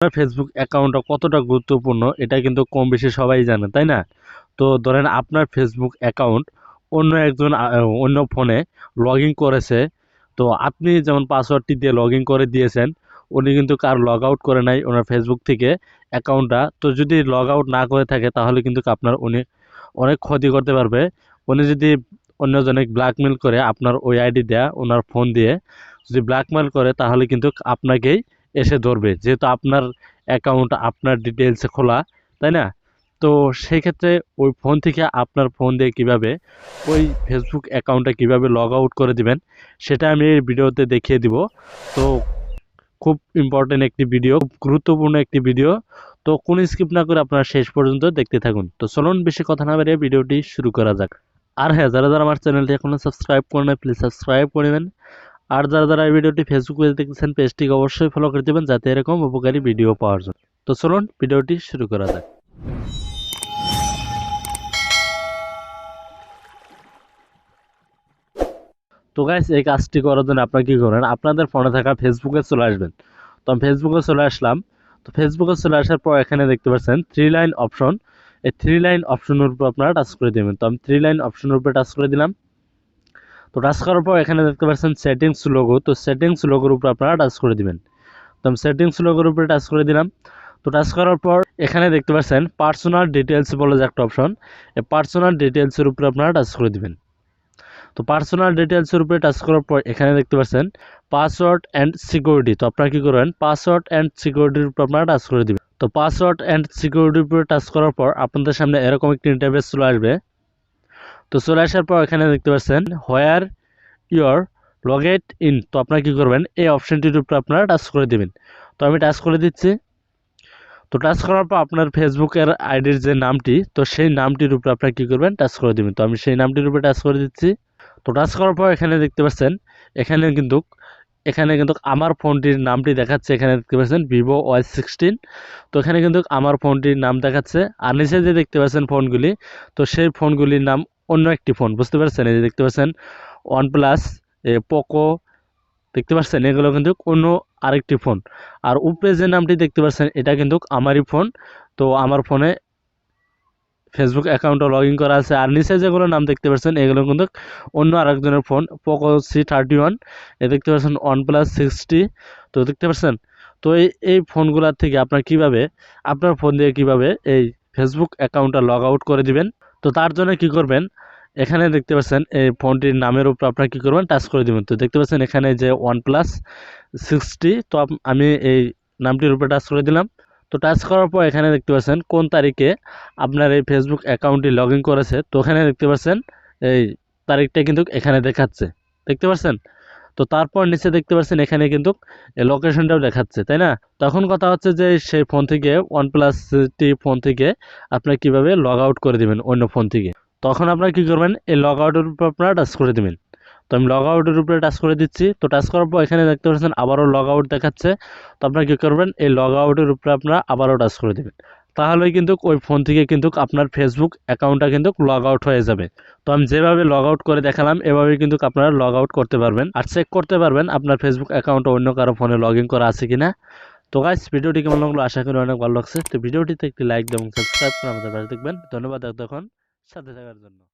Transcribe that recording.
আপনার ফেসবুক অ্যাকাউন্টটা কতটা গুরুত্বপূর্ণ, এটা কিন্তু কম বেশি সবাই জানে, তাই না? তো ধরেন আপনার ফেসবুক অ্যাকাউন্ট অন্য একজন অন্য ফোনে লগ ইন করেছে, তো আপনি যেমন পাসওয়ার্ডটি দিয়ে লগ ইন করে দিয়েছেন, উনি কিন্তু কার লগ আউট করে নাই, ওনার ফেসবুক থেকে অ্যাকাউন্টটা তো যদি লগ আউট না করে থাকে, তাহলে কিন্তু আপনার উনি অনেক ক্ষতি করতে পারবে। উনি যদি অন্যজনে ব্ল্যাকমেল করে আপনার ওই আইডি দেয়া, ওনার ফোন দিয়ে যদি ব্ল্যাকমেল করে, তাহলে কিন্তু আপনাকেই এসে ধরবে। যেহেতু আপনার অ্যাকাউন্ট আপনার ডিটেলসে খোলা, তাই না? তো সেই ক্ষেত্রে ওই ফোন থেকে আপনার ফোন দিয়ে কীভাবে, ওই ফেসবুক অ্যাকাউন্টটা কীভাবে লগ আউট করে দিবেন, সেটা আমি এই ভিডিওতে দেখিয়ে দিব। তো খুব ইম্পর্টেন্ট একটি ভিডিও গুরুত্বপূর্ণ একটি ভিডিও তো কোন স্কিপ না করে আপনারা শেষ পর্যন্ত দেখতে থাকুন। তো চলুন বেশি কথা না বেরিয়ে ভিডিওটি শুরু করা যাক। আর হ্যাঁ যারা যারা আমার চ্যানেলটি এখনও সাবস্ক্রাইব করে নেয় প্লিজ সাবস্ক্রাইব করবেন আর যারা যারা এই ভিডিওটি ফেসবুকে দেখতেছেন, পেজটিকে অবশ্যই ফলো করে দেবেন, যাতে এরকম উপকারী ভিডিও পাওয়ার জন্য। তো চলুন, ভিডিওটি শুরু করা যাক। তো গাইস এই কাজটি করার জন্য আপনারা কী করেন আপনাদের ফোনে থাকা ফেসবুকে চলে আসবেন। তো আমি ফেসবুকে চলে আসলাম। তো ফেসবুকে চলে আসার পর এখানে দেখতে পাচ্ছেন থ্রি লাইন অপশন এই থ্রি লাইন অপশনের উপর আপনারা টাচ করে দেবেন। তো আমি থ্রি লাইন অপশনের উপরে টাচ করে দিলাম। তো টাচ করার পর এখানে দেখতে পাচ্ছেন সেটিংস লোগো তো সেটিংস লোগোর উপর আপনারা টাচ করে দিবেন। তো আমি সেটিংস লোগোর উপরে টাচ করে দিলাম। তো টাচ করার পর এখানে দেখতে পাচ্ছেন পার্সোনাল ডিটেলস বলে যে একটা অপশন এই পার্সোনাল ডিটেলসের উপরে আপনারা টাচ করে দিবেন। তো পার্সোনাল ডিটেলসের উপরে টাচ করার পর এখানে দেখতে পাচ্ছেন পাসওয়ার্ড অ্যান্ড সিকিউরিটি তো আপনারা কী করবেন? পাসওয়ার্ড অ্যান্ড সিকিউরিটির উপর আপনারা টাচ করে দিবেন। তো পাসওয়ার্ড অ্যান্ড সিকিউরিটির উপরে টাচ করার পর আপনাদের সামনে এরকম একটি ইন্টারভেস চলে আসবে। তো চলে আসার পর এখানে দেখতে পাচ্ছেন হোয়ার ইউর লগেট ইন তো আপনারা কী করবেন, এই অপশানটির উপরে আপনারা টাচ করে দেবেন। তো আমি টাচ করে দিচ্ছি। তো টাচ করার পর আপনার ফেসবুকের আইডির যে নামটি, তো সেই নামটির উপরে আপনারা কী করবেন টাচ করে দেবেন। তো আমি সেই নামটির উপরে টাচ করে দিচ্ছি। তো টাচ করার পর এখানে দেখতে পাচ্ছেন, এখানে কিন্তু এখানে কিন্তু আমার ফোনটির নামটি দেখাচ্ছে। এখানে দেখতে পাচ্ছেন ভিভো ওয়াই সিক্সটিন। তো এখানে কিন্তু আমার ফোনটির নাম দেখাচ্ছে। আর নিচে যে দেখতে পাচ্ছেন ফোনগুলি তো সেই ফোনগুলির নাম অন্য একটি ফোন বুঝতে পারছেন? এই যে দেখতে পাচ্ছেন ওয়ান ওয়ানপ্লাস পোকো দেখতে পাচ্ছেন? এগুলো কিন্তু অন্য আরেকটি ফোন আর উপরে যে নামটি দেখতে পাচ্ছেন, এটা কিন্তু আমারই ফোন তো আমার ফোনে ফেসবুক অ্যাকাউন্টে লগ ইন করা আছে। আর নিচে যেগুলো নাম দেখতে পাচ্ছেন, এগুলো কিন্তু অন্য আরেকজনের phone Poco C thirty one এ দেখতে পাচ্ছেন ওয়ান প্লাস সিক্সটি তো দেখতে পাচ্ছেন? তো এই এই ফোনগুলোর থেকে আপনার কীভাবে, আপনার ফোন দিয়ে কীভাবে এই ফেসবুক অ্যাকাউন্টটা লগ আউট করে দিবেন? তো তার জন্য কি করবেন? এখানে দেখতে পাচ্ছেন এই ফোনটির নামের উপর আপনারা কী করবেন? টাচ করে দেবেন। তো দেখতে পাচ্ছেন এখানে যে ওয়ান প্লাস সিক্সটি তো আমি এই নামটির উপরে টাচ করে দিলাম। তো টাচ করার পর এখানে দেখতে পাচ্ছেন কোন তারিখে আপনার এই ফেসবুক অ্যাকাউন্টটি লগ করেছে? তো এখানে দেখতে পাচ্ছেন এই তারিখটা কিন্তু এখানে দেখাচ্ছে। দেখতে পাচ্ছেন? তো তারপর নিচে দেখতে পাচ্ছেন এখানে কিন্তু লোকেশনটাও দেখাচ্ছে, তাই না? তখন কথা হচ্ছে যে সেই ফোন থেকে ওয়ান প্লাস টি ফোন থেকে আপনারা কীভাবে লগ আউট করে দেবেন অন্য ফোন থেকে। তখন আপনারা কী করবেন? এই লগ আউটের উপর আপনারা টাচ করে দেবেন। তো আমি লগ আউটের উপরে টাচ করে দিচ্ছি। তো টাচ করার পর এখানে দেখতে পাচ্ছেন আবারও লগ আউট দেখাচ্ছে। তো আপনারা কী করবেন? এই লগ আউটের উপরে আপনারা আবারও টাচ করে দেবেন। তাহলে কিন্তু ওই ফোন থেকে কিন্তু আপনার ফেসবুক অ্যাকাউন্টটা কিন্তু লগ আউট হয়ে যাবে। তো আমি যেভাবে লগ আউট করে দেখালাম এভাবে কিন্তু আপনারা লগ আউট করতে পারবেন। আর চেক করতে পারবেন আপনার ফেসবুক অ্যাকাউন্ট অন্য কারও ফোনে লগ ইন করা আছে কিনা। তো গাইস ভিডিওটি কেমন লাগল? আশা করি অনেক ভালো লাগছে। তো ভিডিওটিতে একটি লাইক দেবেন সাবস্ক্রাইব করে আমাদের পাশে দেখবেন ধন্যবাদ তখন সাথে থাকার জন্য।